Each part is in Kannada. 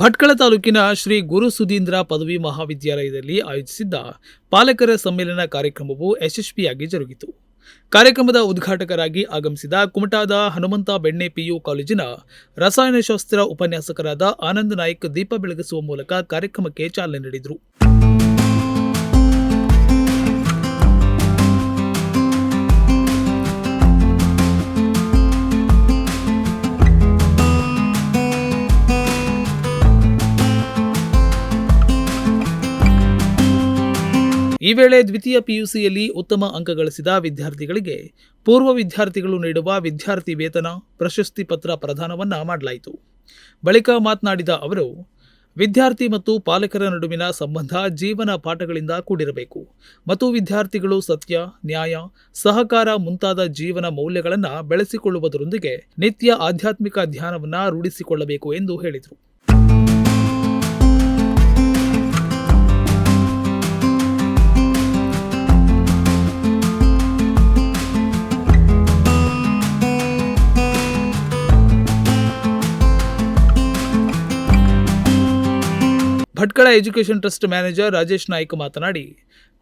ಭಟ್ಕಳ ತಾಲೂಕಿನ ಶ್ರೀ ಗುರು ಸುಧೀಂದ್ರ ಪದವಿ ಮಹಾವಿದ್ಯಾಲಯದಲ್ಲಿ ಆಯೋಜಿಸಿದ್ದ ಪಾಲಕರ ಸಮ್ಮೇಳನ ಕಾರ್ಯಕ್ರಮವು ಯಶಸ್ವಿಯಾಗಿ ಜರುಗಿತು. ಕಾರ್ಯಕ್ರಮದ ಉದ್ಘಾಟಕರಾಗಿ ಆಗಮಿಸಿದ ಕುಮಟಾದ ಹನುಮಂತ ಬೆಣ್ಣೆ ಪಿಯು ಕಾಲೇಜಿನ ರಸಾಯನಶಾಸ್ತ್ರ ಉಪನ್ಯಾಸಕರಾದ ಆನಂದ್ ನಾಯ್ಕ್ ದೀಪ ಬೆಳಗಿಸುವ ಮೂಲಕ ಕಾರ್ಯಕ್ರಮಕ್ಕೆ ಚಾಲನೆ ನೀಡಿದರು. ಈ ವೇಳೆ ದ್ವಿತೀಯ ಪಿಯುಸಿಯಲ್ಲಿ ಉತ್ತಮ ಅಂಕ ಗಳಿಸಿದ ವಿದ್ಯಾರ್ಥಿಗಳಿಗೆ ಪೂರ್ವ ವಿದ್ಯಾರ್ಥಿಗಳು ನೀಡುವ ವಿದ್ಯಾರ್ಥಿ ವೇತನ ಪ್ರಶಸ್ತಿ ಪತ್ರ ಪ್ರದಾನವನ್ನ ಮಾಡಲಾಯಿತು. ಬಳಿಕ ಮಾತನಾಡಿದ ಅವರು, ವಿದ್ಯಾರ್ಥಿ ಮತ್ತು ಪಾಲಕರ ನಡುವಿನ ಸಂಬಂಧ ಜೀವನ ಪಾಠಗಳಿಂದ ಕೂಡಿರಬೇಕು ಮತ್ತು ವಿದ್ಯಾರ್ಥಿಗಳು ಸತ್ಯ, ನ್ಯಾಯ, ಸಹಕಾರ ಮುಂತಾದ ಜೀವನ ಮೌಲ್ಯಗಳನ್ನು ಬೆಳೆಸಿಕೊಳ್ಳುವುದರೊಂದಿಗೆ ನಿತ್ಯ ಆಧ್ಯಾತ್ಮಿಕ ಧ್ಯಾನವನ್ನು ರೂಢಿಸಿಕೊಳ್ಳಬೇಕು ಎಂದು ಹೇಳಿದರು. Bhatkal education trust manager Rajesh Naik ಮಾತನಾಡಿ,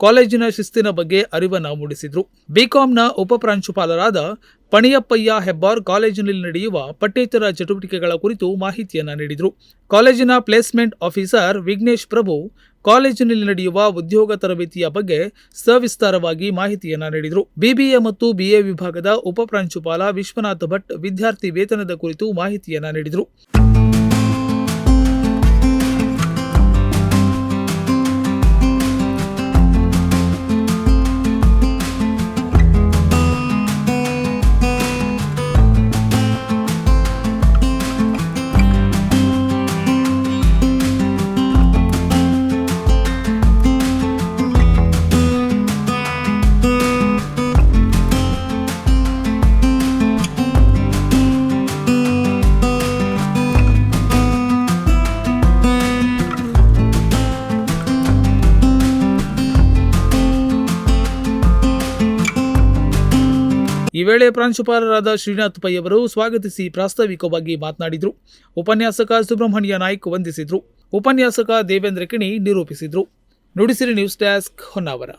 ಕಾಲೇಜಿನ ಶಿಸ್ತಿನ ಬಗ್ಗೆ ಅರಿವನ್ನು ಮೂಡಿಸಿದರು. ಬಿಕಾಂನ ಉಪಪ್ರಾಂಶುಪಾಲರಾದ ಪಣಿಯಪ್ಪಯ್ಯ ಹೆಬ್ಬಾರ್ ಕಾಲೇಜಿನಲ್ಲಿ ನಡೆಯುವ ಪಠ್ಯೇತರ ಚಟುವಟಿಕೆಗಳ ಕುರಿತು ಮಾಹಿತಿಯನ್ನು ನೀಡಿದರು. ಕಾಲೇಜಿನ ಪ್ಲೇಸ್ಮೆಂಟ್ ಆಫೀಸರ್ ವಿಘ್ನೇಶ್ ಪ್ರಭು, ಕಾಲೇಜಿನಲ್ಲಿ ನಡೆಯುವ ಉದ್ಯೋಗ ತರಬೇತಿಯ ಬಗ್ಗೆ ಸವಿಸ್ತಾರವಾಗಿ ಮಾಹಿತಿಯನ್ನು ನೀಡಿದರು. ಬಿಬಿಎ ಮತ್ತು ಬಿಎ ವಿಭಾಗದ ಉಪಪ್ರಾಂಶುಪಾಲ ವಿಶ್ವನಾಥ್ ಭಟ್ ವಿದ್ಯಾರ್ಥಿ ವೇತನದ ಕುರಿತು ಮಾಹಿತಿಯನ್ನು ನೀಡಿದರು. ಈ ವೇಳೆ ಪ್ರಾಂಶುಪಾಲರಾದ ಶ್ರೀನಾಥ್ ಪೈ ಅವರು ಸ್ವಾಗತಿಸಿ ಪ್ರಾಸ್ತಾವಿಕವಾಗಿ ಮಾತನಾಡಿದರು. ಉಪನ್ಯಾಸಕ ಸುಬ್ರಹ್ಮಣ್ಯ ನಾಯ್ಕ್ ವಂದಿಸಿದರು. ಉಪನ್ಯಾಸಕ ದೇವೇಂದ್ರ ಕಿಣಿ ನಿರೂಪಿಸಿದರು. Nudisiri news desk Honnavar.